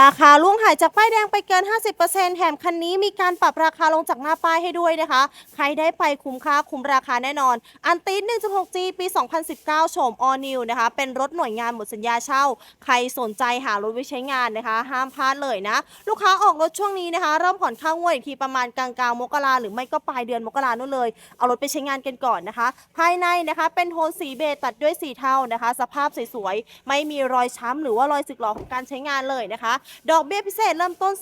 ราคาล่วงหายจากป้ายแดงไปเกิน 50%แถมคันนี้มีการปรับราคาลงจากหน้าป้ายให้ด้วยนะคะ ใครได้ไปคุ้มค่าคุ้มราคาแน่นอน อันติส 1.6G ปี 2019 โฉม All New นะคะ เป็นรถหน่วยงานหมดสัญญาเช่า ใครสนใจหารถไว้ใช้งานนะคะ ห้ามพลาดเลยนะ ลูกค้าออกรถช่วงนี้นะคะ เริ่มผ่อนค่างวดอีกทีประมาณกลางๆมกราหรือไม่ก็ปลายเดือนมกรานู่นเลย เอารถไปใช้งานกันก่อนนะคะ ภายในนะคะ เป็นโทนสีเบจตัดด้วยสีเทานะคะ สภาพสวยๆ ไม่มีรอยช้ำหรือว่ารอยสึกหรอของการใช้งานเลยนะคะดอกเบี้ยพิเศษเริ่มต้น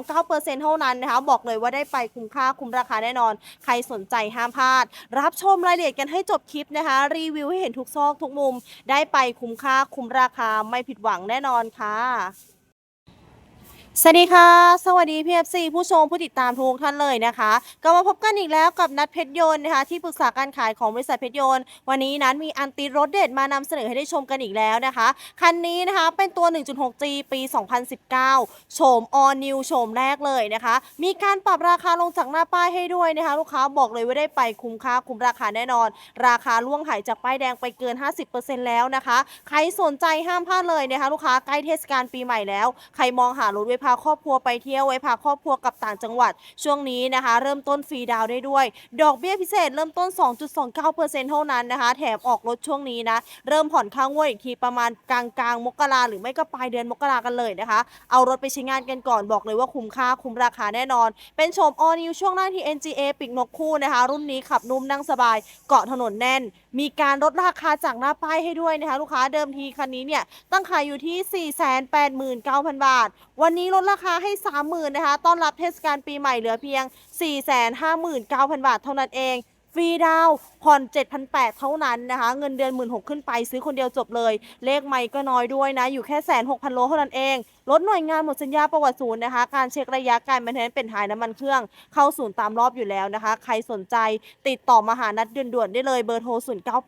2.29%เท่านั้นนะคะ บอกเลยว่าได้ไปคุ้มค่าคุ้มราคาแน่นอน ใครสนใจห้ามพลาด รับชมรายละเอียดกันให้จบคลิปนะคะ รีวิวให้เห็นทุกซอกทุกมุม ได้ไปคุ้มค่าคุ้มราคาไม่ผิดหวังแน่นอนค่ะ สวัสดีค่ะ สวัสดีพีเอฟซีผู้ชมผู้ติดตามทุกท่านเลยนะคะ ก็มาพบกันอีกแล้วกับนัดเพชรยนต์นะคะที่ปรึกษาการขายของบริษัทเพชรยนต์วันนี้นั้นมีอันติรถเด็ดมานำเสนอให้ได้ชมกันอีกแล้วนะคะ คันนี้นะคะเป็นตัว 1.6G ปี 2019 โฉม all new โฉมแรกเลยนะคะ มีการปรับราคาลงจากหน้าป้ายให้ด้วยนะคะ ลูกค้าบอกเลยว่าได้ไปคุ้มค่าคุ้มราคาแน่นอน ราคาล่วงหายจากป้ายแดงไปเกิน 50%แล้วนะคะ ใครสนใจห้ามพลาดเลยนะคะ ลูกค้าใกล้เทศกาลปีใหม่แล้ว ใครมองหารถไว้พาครอบครัวไปเที่ยวไว้พาครอบครัวกลับต่างจังหวัด ช่วงนี้นะคะ เริ่มต้นฟรีดาวได้ด้วย ดอกเบี้ยพิเศษเริ่มต้น 2.29%เท่านั้นนะคะ แถมออกรถช่วงนี้นะ เริ่มผ่อนค่างวดอีกทีประมาณกลางกลางมกราหรือไม่ก็ปลายเดือนมกรากันเลยนะคะ เอารถไปใช้งานกันก่อนบอกเลยว่าคุ้มค่าคุ้มราคาแน่นอน เป็นโฉม all new ช่วงล่าที่ NGA ปีกนกคู่นะคะ รุ่นนี้ขับนุ่มนั่งสบาย เกาะถนนแน่น มีการลดราคาจากหน้าป้ายให้ด้วยนะคะลูกค้าเดิมทีคันนี้เนี่ยตั้งขายอยู่ที่ 489,000 บาท วันนี้ลดราคาให้ 30,000นะคะต้อนรับเทศกาลปีใหม่เหลือเพียง 459,000 บาทเท่านั้นเองฟรีดาวน์ผ่อน 7,800 เท่านั้นนะคะ เงินเดือน 16,000ขึ้นไปซื้อคนเดียวจบเลย เลขไม่ก็น้อยด้วยนะ อยู่แค่แสนหกพันโลเท่านั้นเอง รถหน่วยงานหมดสัญญาประวัติศูนย์นะคะ การเช็คระยะการแมนเทนเป็นถ่ายน้ำมันเครื่องเข้าศูนย์ตามรอบอยู่แล้วนะคะ ใครสนใจติดต่อมาหานัดด่วนๆได้เลยเบอร์โทร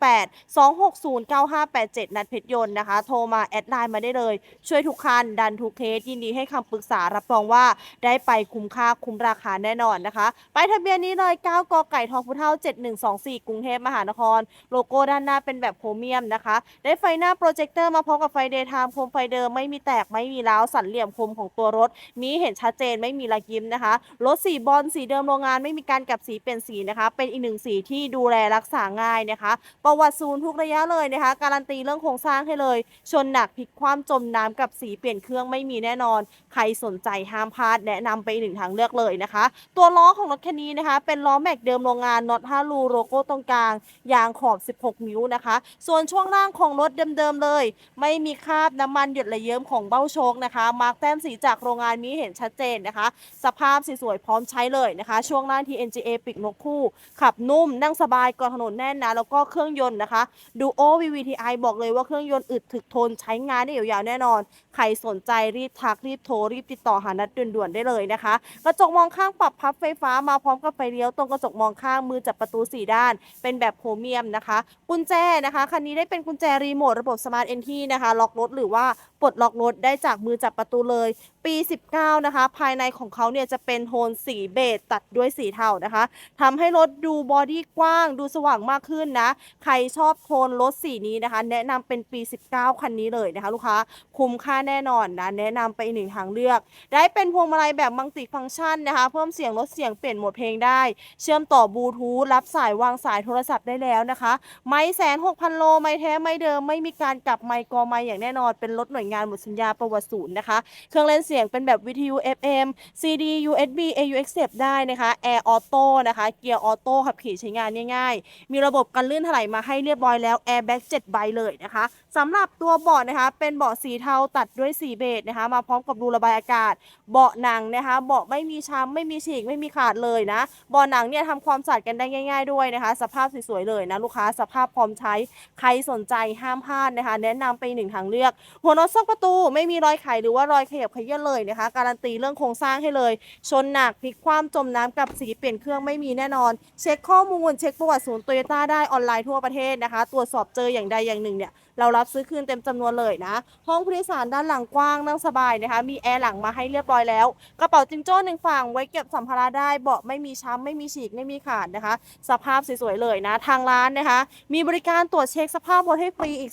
098 260 9587 นัดเพชรยนต์นะคะ โทรมาแอดไลน์มาได้เลย ช่วยทุกคัน ดันทุกเคสยินดีให้คำปรึกษารับรองว่าได้ไปคุ้มค่าคุ้มราคาแน่นอนนะคะ ไปทะเบียนนี้เลย 9 กไก่ทองพุเท่า 7124 กรุงเทพมหานคร โลโก้ด้านหน้าเป็นแบบโพรเมียมนะคะ ได้ไฟหน้าโปรเจคเตอร์มาพร้อมกับไฟเดย์ไทม์โคมไฟเดิมไม่มีแตกไม่มีร้าวสันเหลี่ยมคมของตัวรถมีเห็นชัดเจนไม่มีระยิ้มนะคะ รถสีบอลสีเดิมโรงงานไม่มีการกลับสีเปลี่ยนสีนะคะ เป็นอีกหนึ่งสีที่ดูแลรักษาง่ายนะคะ ประวัติศูนย์ทุกระยะเลยนะคะ การันตีเรื่องโครงสร้างให้เลย ชนหนักพลิกคว่ำจมน้ำกับสีเปลี่ยนเครื่องไม่มีแน่นอน ใครสนใจห้ามพลาดแนะนำไปอีกหนึ่งทางเลือกเลยนะคะ ตัวล้อของรถคันนี้นะคะ เป็นล้อแม็กเดิมโรงงานน็อต5รูโลโก้ตรงกลางยางขอบ 16 นิ้วนะคะ ส่วนช่วงล่างของรถเดิมๆเลย ไม่มีคราบน้ำมันหยดระเยิ้มของเบ้าโชคนะคะมาร์กแต้มสีจากโรงงานมีเห็นชัดเจนนะคะ สภาพสวยๆพร้อมใช้เลยนะคะ ช่วงล่างที่ NGA ปิกนกคู่ ขับนุ่มนั่งสบายเกาะถนนแน่นนะ แล้วก็เครื่องยนต์นะคะดูโอ VVTi บอกเลยว่าเครื่องยนต์อึดถึกทนใช้งานได้ยาวๆแน่นอน ใครสนใจรีบทักรีบโทรรีบติดต่อหานัดด่วนๆได้เลยนะคะ กระจกมองข้างปรับพับไฟฟ้ามาพร้อมกับไฟเลี้ยวตรงกระจกมองข้างมือจับประตูสี่ด้าน เป็นแบบโพรเมียมนะคะ กุญแจนะคะคันนี้ได้เป็นกุญแจรีโมทระบบสมาร์ทเอนทีนะคะล็อกรถหรือว่าปลดล็อกรถได้จากมือจับประตูเลย ปี 19 นะคะ ภายในของเขาเนี่ยจะเป็นโทนสีเบจตัดด้วยสีเทานะคะทำให้รถดูบอดี้กว้าง ดูสว่างมากขึ้นนะ ใครชอบโทนรถสีนี้นะคะ แนะนำเป็นปี 19 คันนี้เลยนะคะ ลูกค้าคุ้มค่าแน่นอนนะ แนะนำไปอีกหนึ่งทางเลือก ได้เป็นพวงมาลัยแบบมัลติฟังก์ชันนะคะ เพิ่มเสียงลดเสียงเปลี่ยนโหมดเพลงได้ เชื่อมต่อบลูทูธรับสายวางสายโทรศัพท์ได้แล้วนะคะ ไม่แสนหกพันโล ไม่แท้ ไม่เดิม ไม่มีการกลับไมค์กอไมค์อย่างแน่นอน เป็นรถหน่วยงานหมดสัญญาประวัติศูนย์นะคะ เครื่องเล่นเสียงเป็นแบบวิทยุ FM CD USB AUX เสียบได้นะคะ Air Auto นะคะ เกียร์ออโต้ขับขี่ใช้งานง่ายๆ มีระบบกันลื่นถลายมาให้เรียบร้อยแล้ว Airbag 7ใบเลยนะคะสำหรับตัวเบาะนะคะ เป็นเบาะสีเทาตัดด้วยสีเบจนะคะ มาพร้อมกับรูระบายอากาศ เบาะหนังนะคะ เบาะไม่มีช้ำไม่มีฉีกไม่มีขาดเลยนะ เบาะหนังเนี่ยทำความสะอาดกันได้ง่าย ๆด้วยนะคะ สภาพสวยๆเลยนะลูกค้าสภาพพร้อมใช้ใครสนใจห้ามพลาดนะคะ แนะนำไปหนึ่งทางเลือก หัวน็อตซอกประตูไม่มีรอยไขหรือว่ารอยขยับเขยื่นเลยนะคะ การันตีเรื่องโครงสร้างให้เลย ชนหนักพลิกคว่ำจมน้ำกับสีเปลี่ยนเครื่องไม่มีแน่นอน เช็คข้อมูลเช็คประวัติศูนย์โตโยต้าได้ออนไลน์ทั่วประเทศนะคะ ตรวจสอบเจออย่างใดอย่างหนึ่งเนี่ย เรารับซื้อคืนเต็มจำนวนเลยนะ ห้องผู้โดยสารด้านหลังกว้างนั่งสบายนะคะ มีแอร์หลังมาให้เรียบร้อยแล้ว กระเป๋าจิงโจ้หนึ่งฝั่งไว้เก็บสัมภาระได้เบาะไม่มีช้ำไม่มีฉีกไม่มีขาดนะคะ สภาพสวยๆเลยนะ ทางร้านนะคะ มีบริการตรวจเช็คสภาพรถให้ฟรีอีก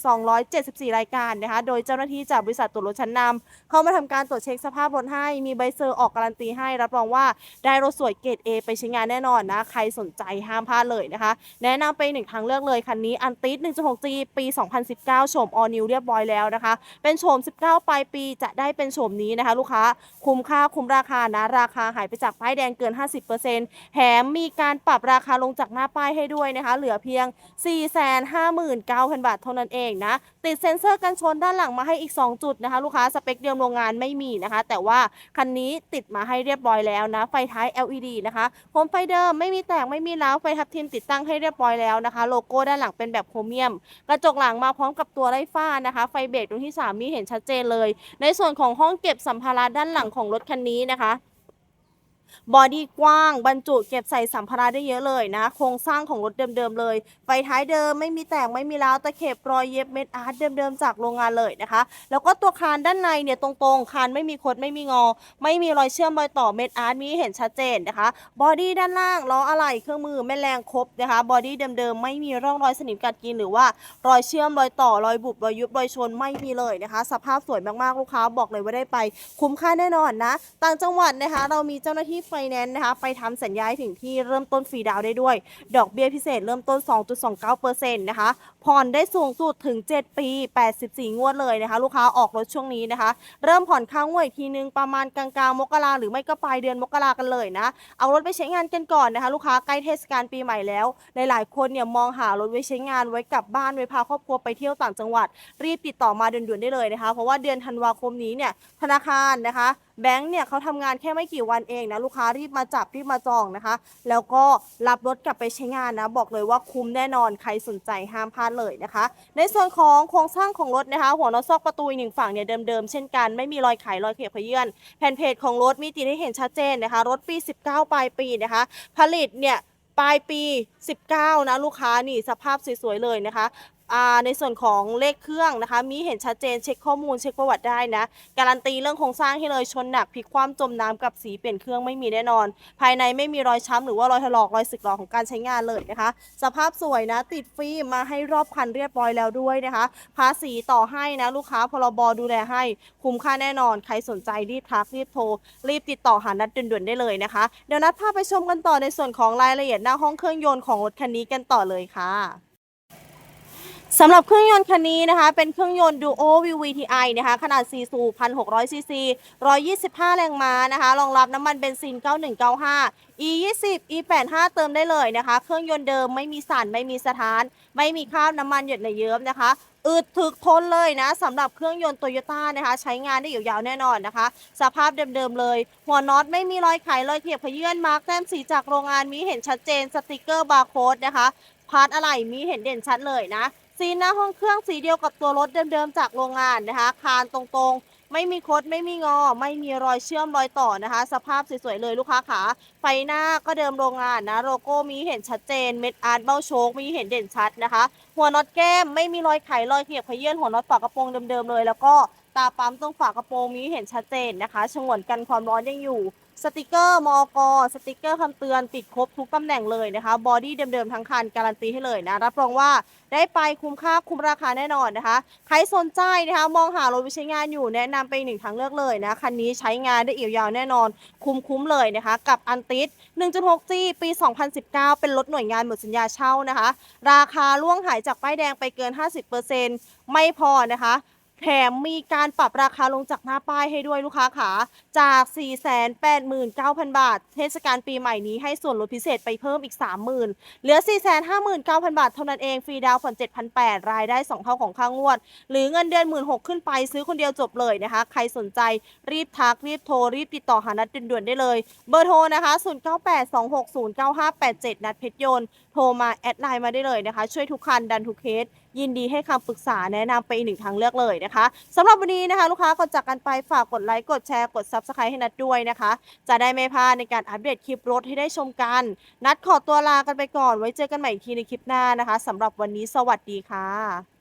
274 รายการนะคะ โดยเจ้าหน้าที่จากบริษัทตรวจรถชั้นนำเข้ามาทำการตรวจเช็คสภาพรถให้ มีใบเซอร์ออกการันตีให้ รับรองว่าได้รถสวยเกรด A ไปใช้งานแน่นอนนะ ใครสนใจห้ามพลาดเลยนะคะ แนะนำไปหนึ่งทางเลือกเลยคันนี้อันติส 1.6G ปี 2019โฉมออนิวเรียบร้อยแล้วนะคะ เป็นโฉม 19 ปลายปีจะได้เป็นโฉมนี้นะคะ ลูกค้าคุ้มค่าคุ้มราคานะ ราคาหายไปจากป้ายแดงเกิน 50%แถมมีการปรับราคาลงจากหน้าป้ายให้ด้วยนะคะ เหลือเพียง 459,000 บาทเท่านั้นเองนะ ติดเซ็นเซอร์กันชนด้านหลังมาให้อีก 2 จุดนะคะ ลูกค้าสเปคเดิมโรงงานไม่มีนะคะ แต่ว่าคันนี้ติดมาให้เรียบร้อยแล้วนะ ไฟท้าย LED นะคะโคมไฟเดิมไม่มีแตกไม่มีร้าวไฟทับทิมติดตั้งให้เรียบร้อยแล้วนะคะ โลโก้ด้านหลังเป็นแบบโครเมียม กระจกหลังมาพร้อมกับตัวไล่ฟ้านะคะ ไฟเบรกตรงที่3มีเห็นชัดเจนเลย ในส่วนของห้องเก็บสัมภาระด้านหลังของรถคันนี้นะคะ บอดี้กว้าง บรรจุเก็บใส่สัมภาระได้เยอะเลยนะ โครงสร้างของรถเดิมๆเลย ไฟท้ายเดิมไม่มีแตกไม่มีร้าวตะเข็บรอยเย็บเม็ดอาร์ตเดิมๆจากโรงงานเลยนะคะ แล้วก็ตัวคานด้านในเนี่ยตรงๆ คานไม่มีคดไม่มีงอ ไม่มีรอยเชื่อมรอยต่อเม็ดอาร์ตมีเห็นชัดเจนนะคะ บอดี้ด้านล่างล้ออะไหล่เครื่องมือแม่แรงครบนะคะ บอดี้เดิมๆไม่มีร่องรอยสนิมกัดกินหรือว่ารอยเชื่อมรอยต่อรอยบุบรอยยุบรอยชนไม่มีเลยนะคะ สภาพสวยมากๆลูกค้าบอกเลยว่าได้ไป คุ้มค่าแน่นอนนะ ต่างจังหวัดนะคะ เรามีเจ้าหน้าที่ที่ไฟแนนซ์นะคะ ไปทำสัญญาให้ถึงที่เริ่มต้นฟรีดาวได้ด้วย ดอกเบี้ยพิเศษเริ่มต้น 2.29%นะคะ ผ่อนได้สูงสุดถึง 7 ปี 84 งวดเลยนะคะ ลูกค้าออกรถช่วงนี้นะคะ เริ่มผ่อนค้างงวดอีกทีนึงประมาณกลางๆมกราหรือไม่ก็ปลายเดือนมกรากันเลยนะ เอารถไปใช้งานกันก่อนนะคะ ลูกค้าใกล้เทศกาลปีใหม่แล้ว หลายๆ คนเนี่ยมองหารถไว้ใช้งานไว้กลับบ้านไว้พาครอบครัวไปเที่ยวต่างจังหวัด รีบติดต่อมาด่วนๆได้เลยนะคะ เพราะว่าเดือนธันวาคมนี้เนี่ยธนาคารนะคะแบงค์เนี่ยเขาทำงานแค่ไม่กี่วันเองนะลูกค้ารีบมาจับรีบมาจองนะคะ แล้วก็รับรถกลับไปใช้งานนะ บอกเลยว่าคุ้มแน่นอนใครสนใจห้ามพลาดเลยนะคะ ในส่วนของโครงสร้างของรถนะคะ หัวนอซอกประตูอีกหนึ่งฝั่งเนี่ยเดิมๆเช่นกันไม่มีรอยไขรอยเขียบขยื่นแผ่นเพจของรถมีติดให้เห็นชัดเจนนะคะ รถปี 19 ปลายปีนะคะ ผลิตเนี่ยปลายปี 19 นะลูกค้านี่สภาพสวยๆเลยนะคะ ในส่วนของเลขเครื่องนะคะมีเห็นชัดเจนเช็คข้อมูลเช็คประวัติได้นะ การันตีเรื่องโครงสร้างให้เลยชนหนักพลิกคว่ำจมน้ำกับสีเปลี่ยนเครื่องไม่มีแน่นอน ภายในไม่มีรอยช้ำหรือว่ารอยถลอกรอยสึกหรอของการใช้งานเลยนะคะ สภาพสวยนะ ติดฟิล์มมาให้รอบคันเรียบร้อยแล้วด้วยนะคะ ภาษีต่อให้นะลูกค้าพรบดูแลให้คุ้มค่าแน่นอน ใครสนใจรีบทักรีบโทร รีบติดต่อหานัดด่วนๆได้เลยนะคะเดี๋ยวนัดพาไปชมกันต่อในส่วนของรายละเอียดหน้าห้องเครื่องยนต์ของรถคันนี้กันต่อเลยค่ะ สำหรับเครื่องยนต์คันนี้นะคะ เป็นเครื่องยนต์ Duo VVTi นะคะ ขนาด 4 สูบ 1,600 ซีซี 125 แรงม้านะคะ รองรับน้ำมันเบนซิน 9195 E 20 E 85 เติมได้เลยนะคะ เครื่องยนต์เดิมไม่มีสั่น ไม่มีสถาน ไม่มีคราบน้ำมันหยดในเยิ้มนะคะอึดถึกทนเลยนะสำหรับเครื่องยนต์โตโยต้านะคะ ใช้งานได้ยาวๆแน่นอนนะคะ สภาพเดิมๆเลย หัวน็อตไม่มีรอยไขรอยเขียบขยื่นมาร์กแต้มสีจากโรงงานมีเห็นชัดเจนสติกเกอร์บาร์โค้ดนะคะพาร์ทอะไรมีเห็นเด่นชัดเลยนะ สีหน้าห้องเครื่องสีเดียวกับตัวรถเดิมๆจากโรงงานนะคะ คานตรงๆ ไม่มีคดไม่มีงอ ไม่มีรอยเชื่อมรอยต่อนะคะ สภาพสวยๆเลยลูกค้าขาไฟหน้าก็เดิมโรงงานนะโลโก้มีเห็นชัดเจนเม็ดอาร์ตเบ้าโชคมีเห็นเด่นชัดนะคะ หัวน็อตแก้มไม่มีรอยไขรอยเขียบขยื่นหัวน็อตฝากระโปรงเดิมๆเลย แล้วก็ ตาปั๊มตรงฝากระโปรงมีเห็นชัดเจนนะคะฉงวนกันความร้อนยังอยู่ สติกเกอร์มอกสติกเกอร์คำเตือนติดครบทุกตำแหน่งเลยนะคะ บอดี้เดิมๆทั้งคันการันตีให้เลยนะ รับรองว่าได้ไปคุ้มค่าคุ้มราคาแน่นอนนะคะ ใครสนใจนะคะ มองหารถไปใช้งานอยู่แนะนำไปหนึ่งทางเลือกเลยนะ คันนี้ใช้งานได้อีกยาวแน่นอน คุ้มๆเลยนะคะ กับอันติส 1.6G ปี 2019 เป็นรถหน่วยงานหมดสัญญาเช่านะคะ ราคาล่วงหายจากป้ายแดงไปเกิน 50%ไม่พอนะคะ แถมมีการปรับราคาลงจากหน้าป้ายให้ด้วยลูกค้าขาจาก 489,000 บาท เทศกาลปีใหม่นี้ให้ส่วนลดพิเศษไปเพิ่มอีก 30,000 เหลือ 459,000 บาท เท่านั้นเอง ฟรีดาวน์ผ่อน 7,800 รายได้ 2 เท่าของค่างวด หรือเงินเดือน 16,000 ขึ้นไปซื้อคนเดียวจบเลยนะคะ ใครสนใจรีบทัก รีบโทร รีบติดต่อหานัดด่วนๆได้เลย เบอร์โทรนะคะ 0982609587 นัดเพชรยนต์โทรมาแอดไลน์มาได้เลยนะคะ ช่วยทุกคันดันทุกเคสยินดีให้คำปรึกษาแนะนำไปอีกหนึ่งทางเลือกเลยนะคะสำหรับวันนี้นะคะ ลูกค้าก่อนจากกันไปฝากกดไลค์กดแชร์กดซับสไครต์ให้นัดด้วยนะคะ จะได้ไม่พลาดในการอัปเดตคลิปรถให้ได้ชมกัน นัดขอตัวลากันไปก่อนไว้เจอกันใหม่อีกทีในคลิปหน้านะคะสำหรับวันนี้สวัสดีค่ะ